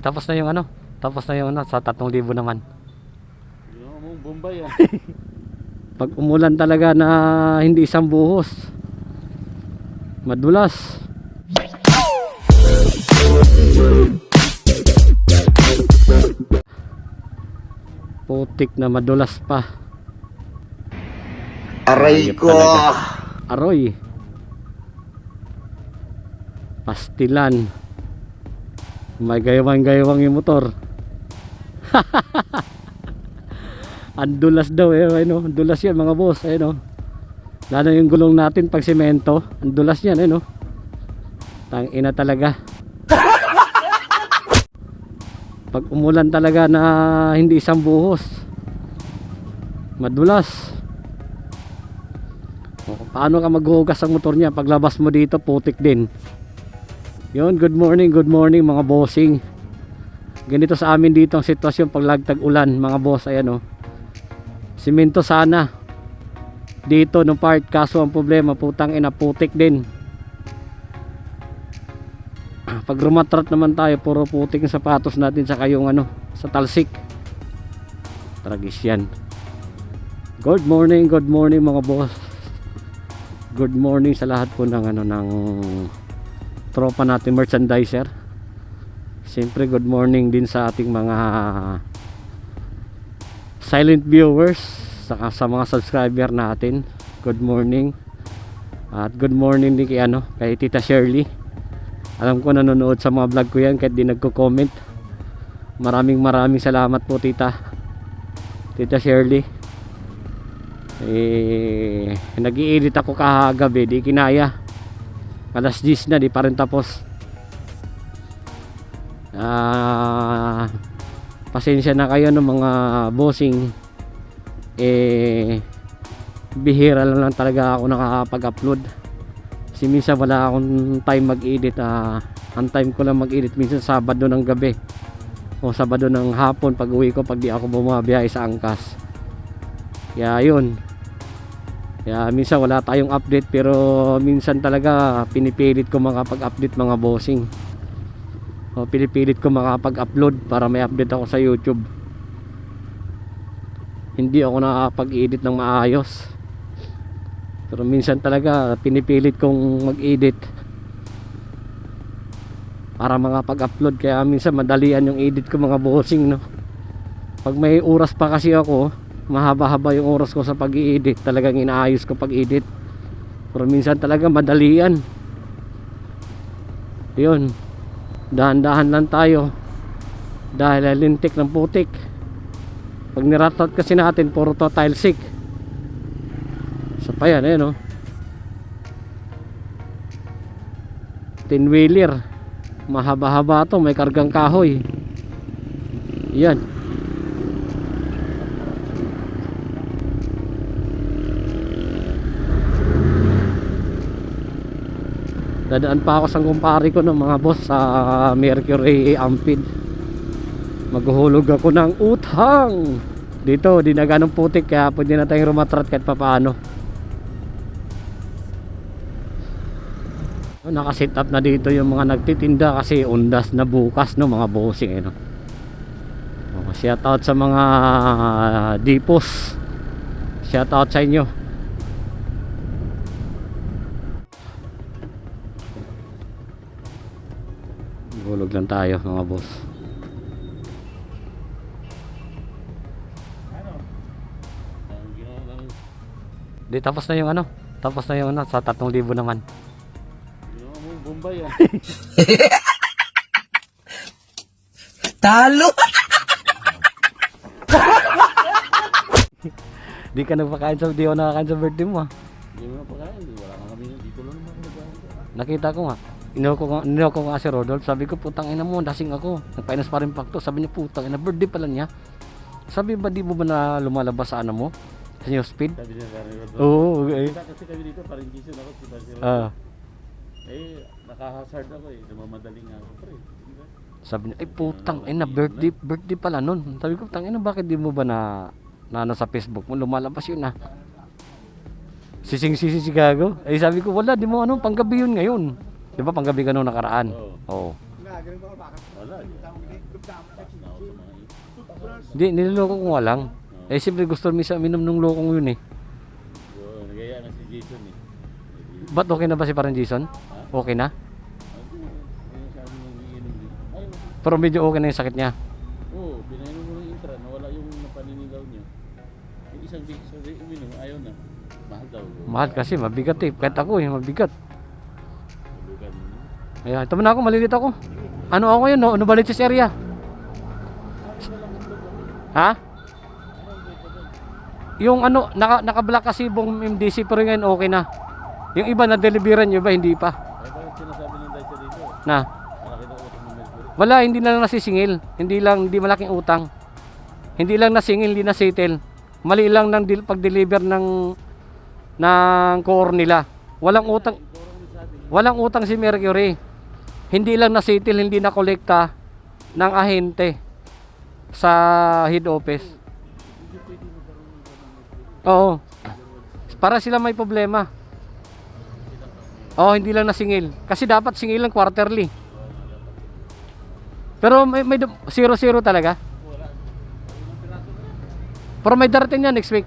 Tapos na yung ano. Tapos na yung ano, sa 3,000 naman. Yung Bombay ah. Pag umulan talaga na hindi isang buhos. Madulas. Putik na madulas pa. Aray ko! Aroy. Pastilan. May gaywang-gaywang yung motor. Ang dulas daw eh, ano, ang dulas yan mga boss, eh no. Lalo yung gulong natin pag semento, ang dulas yan eh no. Tang ina talaga. Pag umulan talaga na hindi isang buhos. Madulas. O, paano ka maghuhugas ang motor niya paglabas mo dito putik din. Yun, good morning, good morning mga bossing. Ganito sa amin dito ang sitwasyon pag lagtag ulan mga boss, ayan o. Simento sana. Dito no part kaso ang problema putang ina putik din. Pag rumatrat naman tayo puro putik yung sapatos natin sa yung ano sa talsik. Tragis. Good morning, good morning mga boss. Good morning sa lahat po ng ano ng tropa natin merchandiser. Siyempre good morning din sa ating mga silent viewers saka sa mga subscriber natin. Good morning. At good morning din kay ano, kay Tita Shirley. Alam ko nanonood sa mga vlog ko yan kahit di nagko-comment. Maraming maraming salamat po Tita. Tita Shirley. Eh, nag-i-edit ako kahagabi, di kinaya. Alas 10 na, di pa rin tapos. Ah, pasensya na kayo ng mga bossing. Eh, bihira lang lang talaga ako nakakapag-upload. Kasi minsan wala akong time mag-edit. Ah, ang time ko lang mag-edit minsan Sabado ng gabi. O Sabado ng hapon pag uwi ko pag di ako bumabiyahe sa angkas. Kaya yun. Kaya minsan wala tayong update pero minsan talaga pinipilit ko makapag-update mga bossing. O pinipilit ko makapag-upload para may update ako sa YouTube. Hindi ako nakakapag-edit ng maayos. Pero minsan talaga pinipilit kong mag-edit para makapag-upload kaya minsan madalian yung edit ko mga bossing no. Pag may oras pa kasi ako, mahaba-haba yung oras ko sa pag-i-edit. Talagang inaayos ko pag-edit. Pero minsan talaga madalian. Yun. Dahan-dahan lang tayo. Dahil lintik ng putik. Pag niratot kasi natin, puro to tile sick. Isa pa yan, eh, no? Tin-wheeler. Mahaba-haba to, may kargang kahoy. Yan. Dadaan pa ako sa kumpare ko ng mga boss sa Mercury Ampid. Maghuhulog ako ng utang. Dito, di na ganong putik kaya pwede na tayong rumatrat kahit papaano. Oh, Nakasit up na dito yung mga nagtitinda kasi undas na bukas no mga bossing eh, no? Oh, shout out sa mga dipos. Shout out sa inyo. Hulog lang tayo mga boss. Ano? Di tapos na yung ano. Tapos na yung ano sa 3,000 naman. yung Bombay ah. Talo! Di ka nagpakain sa di ako nakakain sa birthday mo ah. Hindi mo na pagkain. di- Wala kami dito lang naman. Nakita ko nga. Inoko ko, inoko ko si Rodolph. Sabi ko, putang ina mo, dasing ako. Nagpainas pa rin pakto. Sabi niya, putang ina, birthday pala niya. Sabi ba, di mo ba na lumalabas sa ano mo? Sa new speed? Sabi niya sa Rodolfo. Oo, okay. Kita kasi kami dito, parang gising ako si. Ah, Eh, nakahazard ako eh. Namamadaling nga ako pre. Sabi niya, ay putang ina, birthday, birthday pala nun. Sabi ko, putang ina, bakit di mo ba na, na sa Facebook mo, lumalabas yun ah. Sising sisi si Gago. Eh sabi ko, wala, di mo ano, panggabi yun ngayon. Di ba panggabi ka nung nakaraan? Oo. Oo. Ito. Hindi, niloloko ko nga lang. Eh, siyempre gusto minsan minom nung lokong yun eh. Yun, nagaya na si Jason eh. Ba't okay na ba si parang Jason? Okay na? Din. Ay, Pero medyo okay na yung sakit niya. oo, pinainom mo ng intra, nawala yung paninigaw niya. Yung isang big sa uminom, ayaw na. Mahal daw. Mahal kasi, mabigat eh. Kahit ako eh, mabigat. Ayan, tama na ako, malilit ako. Ano ako yun, no? Ano balit sa area? Ha? Yung ano, naka, naka-block kasi buong MDC pero ngayon okay na. Yung iba na deliveran nyo ba, hindi pa. Na, wala, hindi na lang nasisingil. Hindi lang, hindi malaking utang. Hindi lang nasingil, hindi na settle. Mali lang ng pag-deliver ng ng core nila. Walang utang, walang utang si Mercury. Hindi lang na-settle, hindi na kolekta ng ahente sa head office. Oo. Para sila may problema. Oo, hindi lang nasingil. Kasi dapat singilan quarterly. Pero may, may zero-zero talaga. Pero may darating yan next week.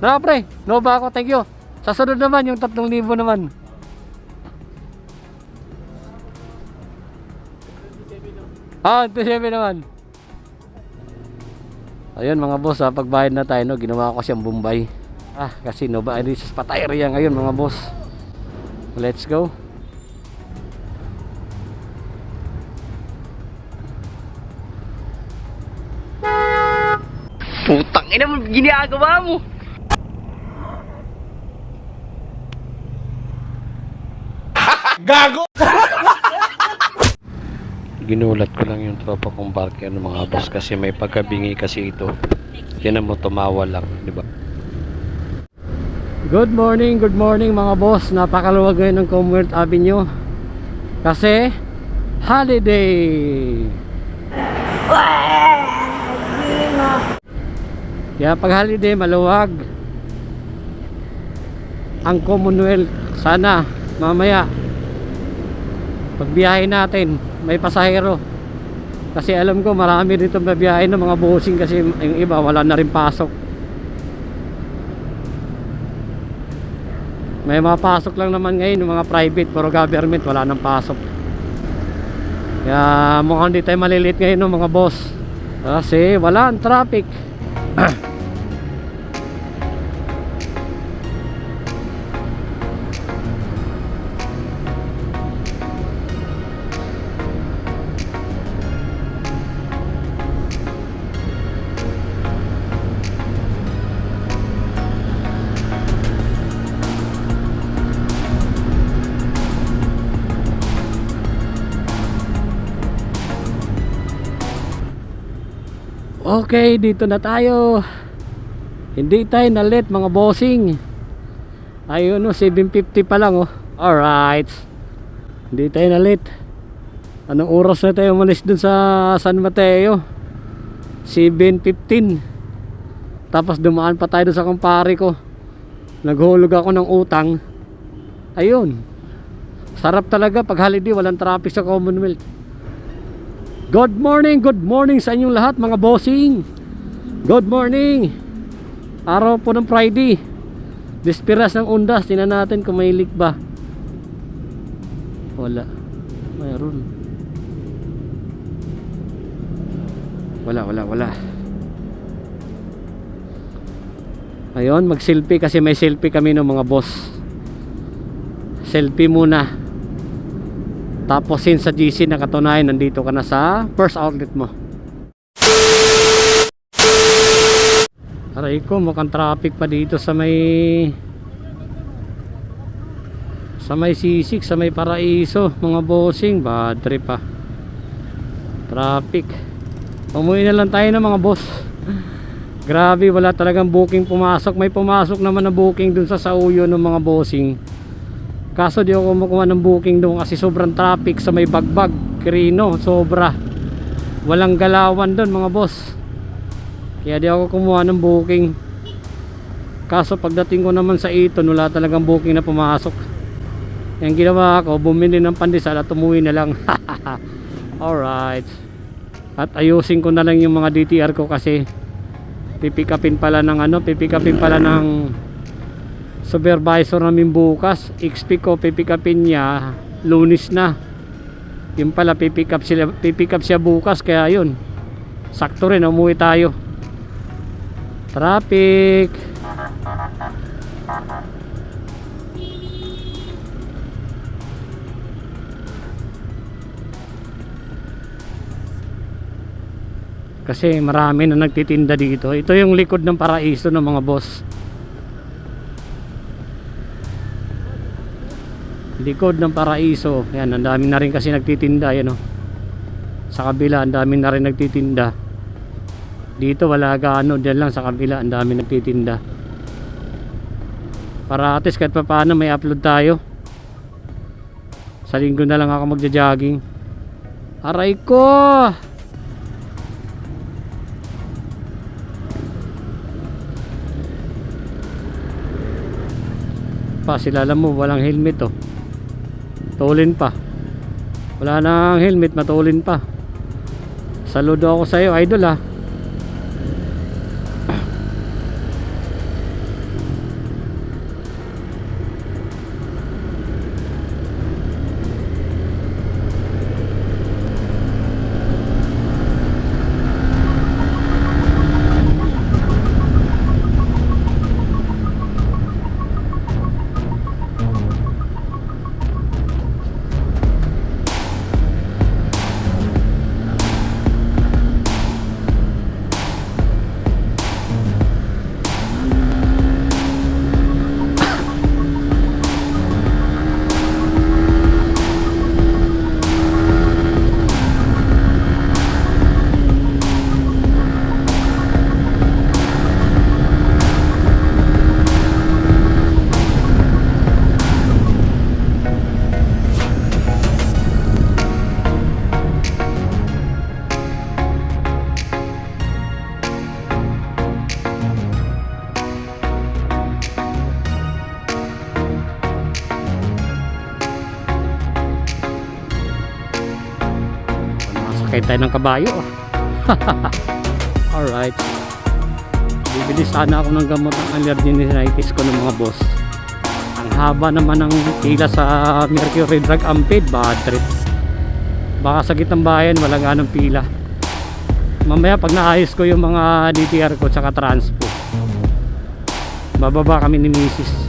Na no ba ako? Thank you. Sa sunod naman, yung 3,000 naman. Ah, 27 naman. Ayun mga boss, ha, pagbayad na tayo, no, ginawa ko siyang Bombay. Ah, kasi no ba, ay sa Patayria ngayon mga boss. Let's go. Putang ina mo, ginagawa mo. Ginulat ko lang yung tropa kong barker ng mga boss kasi may pagkabingi kasi ito. Tinan mo tumawa lang, di ba? Good morning, good morning mga boss. Napakaluwag ngayon ng Commonwealth Avenue. Kasi holiday. Kaya pag holiday maluwag ang Commonwealth. Sana mamaya pagbiyahe natin may pasahero kasi alam ko marami dito mabiyahe ng mga busing kasi yung iba wala na rin pasok. May mga pasok lang naman ngayon yung mga private pero government wala nang pasok. Kaya mukhang di tayo malilit ngayon ng mga boss. Kasi wala ang traffic Okay, dito na tayo. Hindi tayo na late mga bossing. Ayun no, 7.50 pa lang oh. Alright. Hindi tayo na late. Anong oras na tayo umalis dun sa San Mateo? 7.15 Tapos dumaan pa tayo sa kumpare ko. Naghulog ako ng utang. Ayun. Sarap talaga pag holiday, walang traffic sa Commonwealth. Good morning, good morning sa inyong lahat mga bossing. Good morning. Araw po ng Friday. Despiras ng undas Tingnan natin kung may leak ba. Wala. Mayroon. Wala, wala, wala. Ayun, mag selfie kasi may selfie kami ng mga boss. Selfie muna tapos since sa GC nakatunayan nandito ka na sa first outlet mo. Aray ko mukhang traffic pa dito sa may sa may sisig, sa may paraiso. Mga bossing, bad trip pa. Traffic. Umuwi na lang tayo ng mga boss. Grabe wala talagang booking pumasok. May pumasok naman na booking dun sa Sauyo ng mga bossing Kaso di ako kumukuha ng booking doon kasi sobrang traffic sa may bagbag, Quirino, sobra. Walang galawan doon mga boss. Kaya di ako kumuha ng booking. Kaso pagdating ko naman sa Iton, wala talagang booking na pumasok. Yung ginawa ko, bumili ng pandesal at umuwi na lang. Alright. at ayusin ko na lang yung mga DTR ko kasi pipikapin pala ng ano pipikapin pala ng supervisor namin bukas. XP ko pipikapin niya. Lunis na. Yung pala pipick up sila pipick up siya bukas. Kaya yun sakto rin umuwi tayo. Traffic. Kasi marami na nagtitinda dito. Ito yung likod ng paraiso ng mga boss likod ng paraiso. Yan ang dami na rin kasi nagtitinda yan oh. sa kabila ang dami na rin nagtitinda. Dito wala gaano dyan lang sa kabila ang dami nagtitinda. Para atis kahit pa paano may upload tayo. Sa linggo na lang ako magja-jogging. Aray ko! Pa sila alam mo walang helmet oh tulin pa. Wala nang helmet matulin pa. Saludo ako sa iyo idol ah tayo ng kabayo ah. Alright. Bibili sana ako ng gamot ng allergenitis ko ng mga boss. Ang haba naman ng pila sa Mercury Drug Amped, bad trip. Baka sa gitang bayan wala ganong pila. Mamaya pag naayos ko yung mga DTR ko tsaka transpo. Bababa kami ni Mrs.